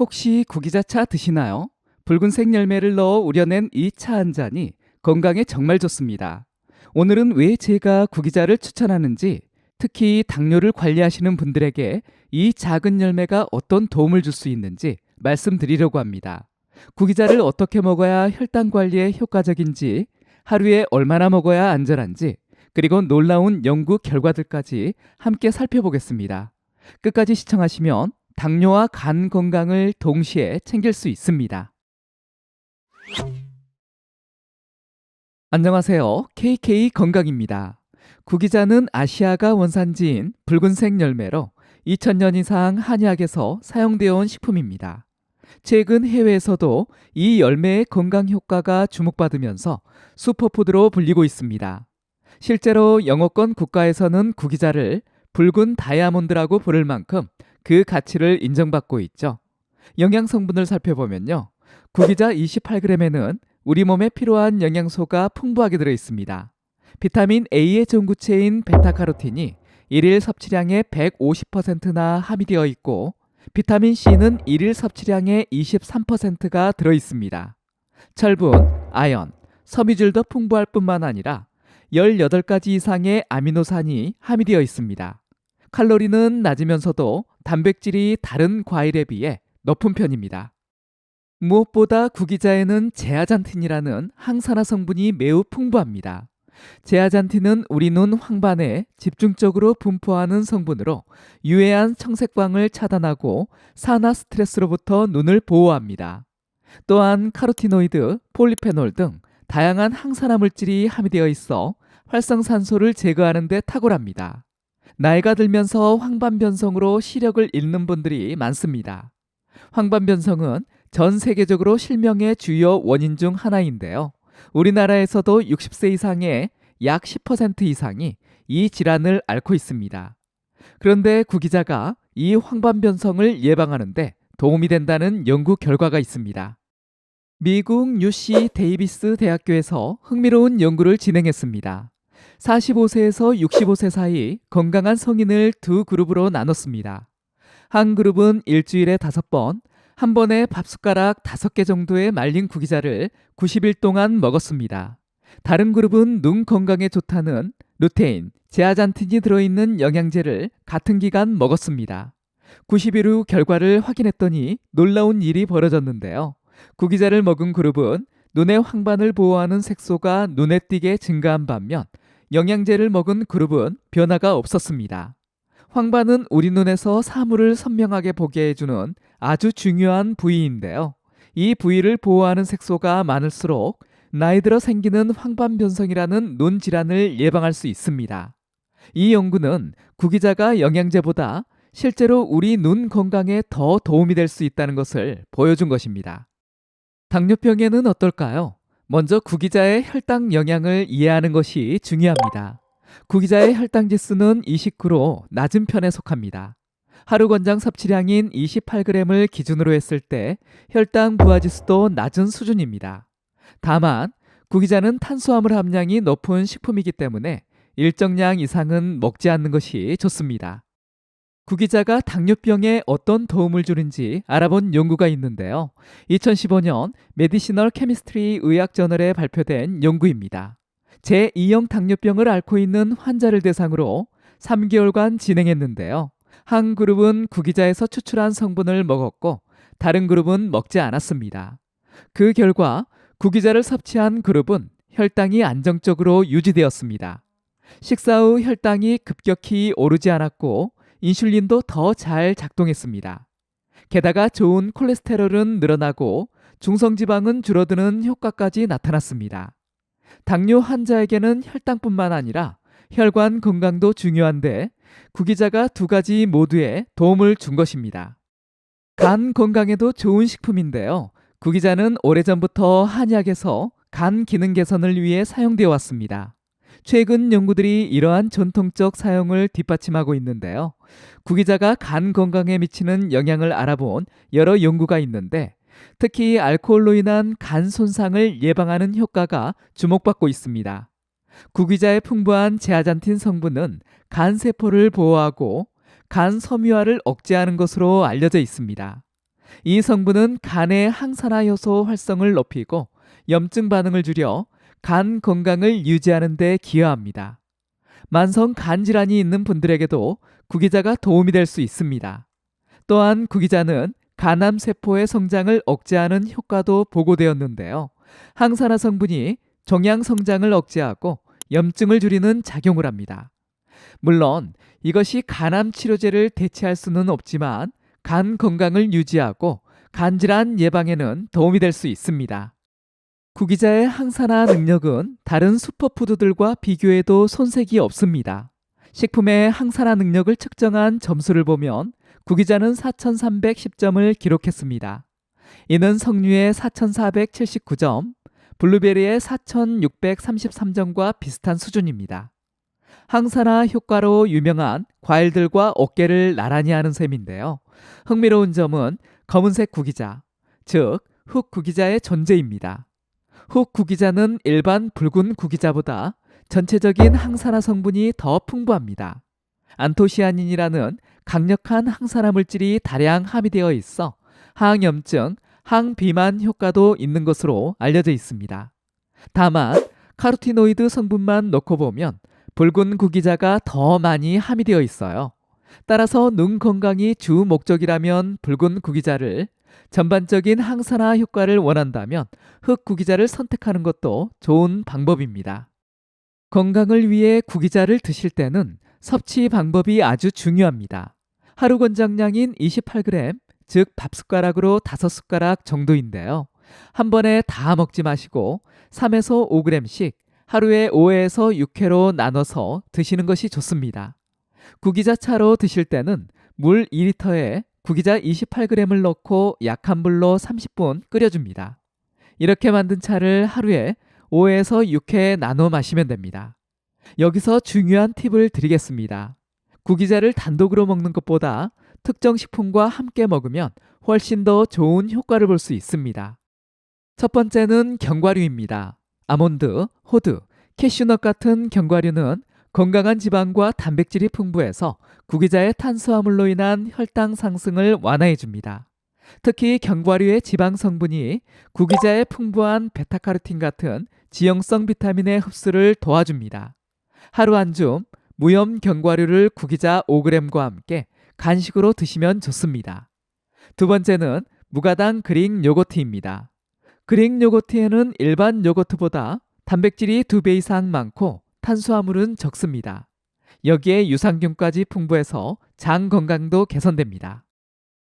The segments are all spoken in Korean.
혹시 구기자차 드시나요? 붉은색 열매를 넣어 우려낸 이 차 한 잔이 건강에 정말 좋습니다. 오늘은 왜 제가 구기자를 추천하는지, 특히 당뇨를 관리하시는 분들에게 이 작은 열매가 어떤 도움을 줄 수 있는지 말씀드리려고 합니다. 구기자를 어떻게 먹어야 혈당 관리에 효과적인지, 하루에 얼마나 먹어야 안전한지, 그리고 놀라운 연구 결과들까지 함께 살펴보겠습니다. 끝까지 시청하시면 당뇨와 간 건강을 동시에 챙길 수 있습니다. 안녕하세요. KK 건강입니다. 구기자는 아시아가 원산지인 붉은색 열매로 2000년 이상 한의학에서 사용되어 온 식품입니다. 최근 해외에서도 이 열매의 건강 효과가 주목받으면서 슈퍼푸드로 불리고 있습니다. 실제로 영어권 국가에서는 구기자를 붉은 다이아몬드라고 부를 만큼 그 가치를 인정받고 있죠. 영양 성분을 살펴보면요. 구기자 28g에는 우리 몸에 필요한 영양소가 풍부하게 들어 있습니다. 비타민 A의 전구체인 베타카로틴이 일일 섭취량의 150%나 함유되어 있고 비타민 C는 일일 섭취량의 23%가 들어 있습니다. 철분, 아연, 섬유질도 풍부할 뿐만 아니라 18가지 이상의 아미노산이 함유되어 있습니다. 칼로리는 낮으면서도 단백질이 다른 과일에 비해 높은 편입니다. 무엇보다 구기자에는 제아잔틴이라는 항산화 성분이 매우 풍부합니다. 제아잔틴은 우리 눈 황반에 집중적으로 분포하는 성분으로 유해한 청색광을 차단하고 산화 스트레스로부터 눈을 보호합니다. 또한 카로티노이드, 폴리페놀 등 다양한 항산화 물질이 함유되어 있어 활성산소를 제거하는 데 탁월합니다. 나이가 들면서 황반변성으로 시력을 잃는 분들이 많습니다. 황반변성은 전 세계적으로 실명의 주요 원인 중 하나인데요. 우리나라에서도 60세 이상의 약 10% 이상이 이 질환을 앓고 있습니다. 그런데 구 기자가 이 황반변성을 예방하는데 도움이 된다는 연구 결과가 있습니다. 미국 UC 데이비스 대학교에서 흥미로운 연구를 진행했습니다. 45세에서 65세 사이 건강한 성인을 두 그룹으로 나눴습니다. 한 그룹은 일주일에 다섯 번, 한 번에 밥숟가락 다섯 개 정도의 말린 구기자를 90일 동안 먹었습니다. 다른 그룹은 눈 건강에 좋다는 루테인, 제아잔틴이 들어있는 영양제를 같은 기간 먹었습니다. 90일 후 결과를 확인했더니 놀라운 일이 벌어졌는데요. 구기자를 먹은 그룹은 눈의 황반을 보호하는 색소가 눈에 띄게 증가한 반면 영양제를 먹은 그룹은 변화가 없었습니다. 황반은 우리 눈에서 사물을 선명하게 보게 해주는 아주 중요한 부위인데요. 이 부위를 보호하는 색소가 많을수록 나이 들어 생기는 황반 변성이라는 눈 질환을 예방할 수 있습니다. 이 연구는 구기자가 영양제보다 실제로 우리 눈 건강에 더 도움이 될 수 있다는 것을 보여준 것입니다. 당뇨병에는 어떨까요? 먼저 구기자의 혈당 영향을 이해하는 것이 중요합니다. 구기자의 혈당 지수는 29로 낮은 편에 속합니다. 하루 권장 섭취량인 28g을 기준으로 했을 때 혈당 부하 지수도 낮은 수준입니다. 다만 구기자는 탄수화물 함량이 높은 식품이기 때문에 일정량 이상은 먹지 않는 것이 좋습니다. 구기자가 당뇨병에 어떤 도움을 주는지 알아본 연구가 있는데요. 2015년 메디시널 케미스트리 의학 저널에 발표된 연구입니다. 제2형 당뇨병을 앓고 있는 환자를 대상으로 3개월간 진행했는데요. 한 그룹은 구기자에서 추출한 성분을 먹었고 다른 그룹은 먹지 않았습니다. 그 결과 구기자를 섭취한 그룹은 혈당이 안정적으로 유지되었습니다. 식사 후 혈당이 급격히 오르지 않았고 인슐린도 더 잘 작동했습니다. 게다가 좋은 콜레스테롤은 늘어나고 중성지방은 줄어드는 효과까지 나타났습니다. 당뇨 환자에게는 혈당뿐만 아니라 혈관 건강도 중요한데 구기자가 두 가지 모두에 도움을 준 것입니다. 간 건강에도 좋은 식품인데요. 구기자는 오래전부터 한약에서 간 기능 개선을 위해 사용되어 왔습니다. 최근 연구들이 이러한 전통적 사용을 뒷받침하고 있는데요. 구기자가 간 건강에 미치는 영향을 알아본 여러 연구가 있는데 특히 알코올로 인한 간 손상을 예방하는 효과가 주목받고 있습니다. 구기자의 풍부한 제아잔틴 성분은 간 세포를 보호하고 간 섬유화를 억제하는 것으로 알려져 있습니다. 이 성분은 간의 항산화 효소 활성을 높이고 염증 반응을 줄여 간 건강을 유지하는 데 기여합니다. 만성 간 질환이 있는 분들에게도 구기자가 도움이 될 수 있습니다. 또한 구기자는 간암 세포의 성장을 억제하는 효과도 보고되었는데요. 항산화 성분이 종양 성장을 억제하고 염증을 줄이는 작용을 합니다. 물론 이것이 간암 치료제를 대체할 수는 없지만 간 건강을 유지하고 간질환 예방에는 도움이 될 수 있습니다. 구기자의 항산화 능력은 다른 슈퍼푸드들과 비교해도 손색이 없습니다. 식품의 항산화 능력을 측정한 점수를 보면 구기자는 4,310점을 기록했습니다. 이는 석류의 4,479점, 블루베리의 4,633점과 비슷한 수준입니다. 항산화 효과로 유명한 과일들과 어깨를 나란히 하는 셈인데요. 흥미로운 점은 검은색 구기자, 즉흑 구기자의 존재입니다. 흑 구기자는 일반 붉은 구기자보다 전체적인 항산화 성분이 더 풍부합니다. 안토시아닌이라는 강력한 항산화 물질이 다량 함유되어 있어 항염증, 항비만 효과도 있는 것으로 알려져 있습니다. 다만 카로티노이드 성분만 놓고 보면 붉은 구기자가 더 많이 함유되어 있어요. 따라서 눈 건강이 주 목적이라면 붉은 구기자를 전반적인 항산화 효과를 원한다면 흑 구기자를 선택하는 것도 좋은 방법입니다. 건강을 위해 구기자를 드실 때는 섭취 방법이 아주 중요합니다. 하루 권장량인 28g, 즉 밥숟가락으로 5숟가락 정도인데요. 한 번에 다 먹지 마시고 3에서 5g씩 하루에 5회에서 6회로 나눠서 드시는 것이 좋습니다. 구기자 차로 드실 때는 물 2리터에 구기자 28g을 넣고 약한 불로 30분 끓여줍니다. 이렇게 만든 차를 하루에 5에서 6회 나눠 마시면 됩니다. 여기서 중요한 팁을 드리겠습니다. 구기자를 단독으로 먹는 것보다 특정 식품과 함께 먹으면 훨씬 더 좋은 효과를 볼 수 있습니다. 첫 번째는 견과류입니다. 아몬드, 호두, 캐슈넛 같은 견과류는 건강한 지방과 단백질이 풍부해서 구기자의 탄수화물로 인한 혈당 상승을 완화해 줍니다. 특히 견과류의 지방 성분이 구기자의 풍부한 베타카로틴 같은 지용성 비타민의 흡수를 도와줍니다. 하루 한 줌 무염 견과류를 구기자 5g과 함께 간식으로 드시면 좋습니다. 두 번째는 무가당 그릭 요거트입니다. 그릭 요거트에는 일반 요거트보다 단백질이 2배 이상 많고 탄수화물은 적습니다. 여기에 유산균까지 풍부해서 장 건강도 개선됩니다.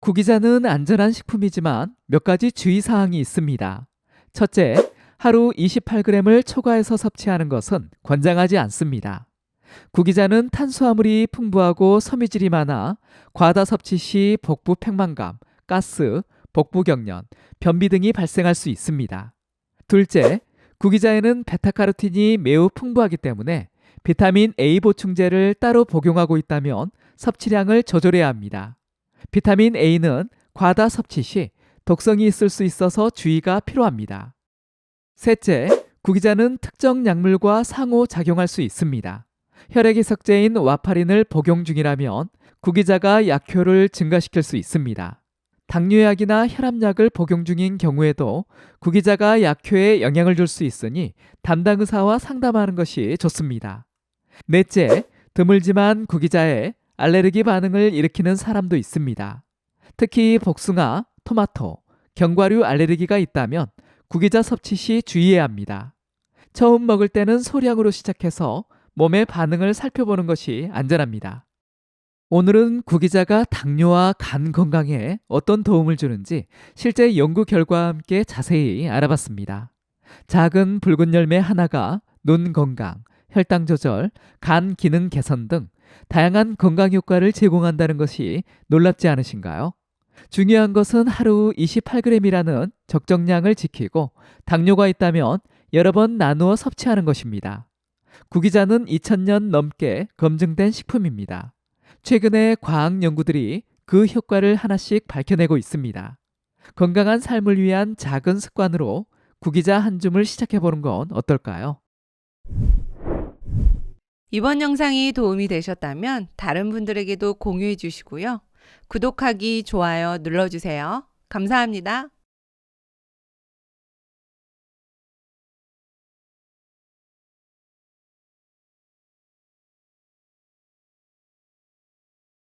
구기자는 안전한 식품이지만 몇 가지 주의사항이 있습니다. 첫째, 하루 28g을 초과해서 섭취하는 것은 권장하지 않습니다. 구기자는 탄수화물이 풍부하고 섬유질이 많아 과다 섭취 시 복부 팽만감, 가스, 복부 경련, 변비 등이 발생할 수 있습니다. 둘째, 구기자에는 베타카로틴이 매우 풍부하기 때문에 비타민 A 보충제를 따로 복용하고 있다면 섭취량을 조절해야 합니다. 비타민 A는 과다 섭취 시 독성이 있을 수 있어서 주의가 필요합니다. 셋째, 구기자는 특정 약물과 상호 작용할 수 있습니다. 혈액의 석재인 와파린을 복용 중이라면 구기자가 약효를 증가시킬 수 있습니다. 당뇨약이나 혈압약을 복용 중인 경우에도 구기자가 약효에 영향을 줄 수 있으니 담당 의사와 상담하는 것이 좋습니다. 넷째, 드물지만 구기자에 알레르기 반응을 일으키는 사람도 있습니다. 특히 복숭아, 토마토, 견과류 알레르기가 있다면 구기자 섭취 시 주의해야 합니다. 처음 먹을 때는 소량으로 시작해서 몸의 반응을 살펴보는 것이 안전합니다. 오늘은 구기자가 당뇨와 간 건강에 어떤 도움을 주는지 실제 연구 결과와 함께 자세히 알아봤습니다. 작은 붉은 열매 하나가 눈 건강, 혈당 조절, 간 기능 개선 등 다양한 건강 효과를 제공한다는 것이 놀랍지 않으신가요? 중요한 것은 하루 28g이라는 적정량을 지키고 당뇨가 있다면 여러 번 나누어 섭취하는 것입니다. 구기자는 2000년 넘게 검증된 식품입니다. 최근에 과학 연구들이 그 효과를 하나씩 밝혀내고 있습니다. 건강한 삶을 위한 작은 습관으로 구기자 한 줌을 시작해 보는 건 어떨까요? 이번 영상이 도움이 되셨다면 다른 분들에게도 공유해 주시고요. 구독하기, 좋아요 눌러주세요. 감사합니다.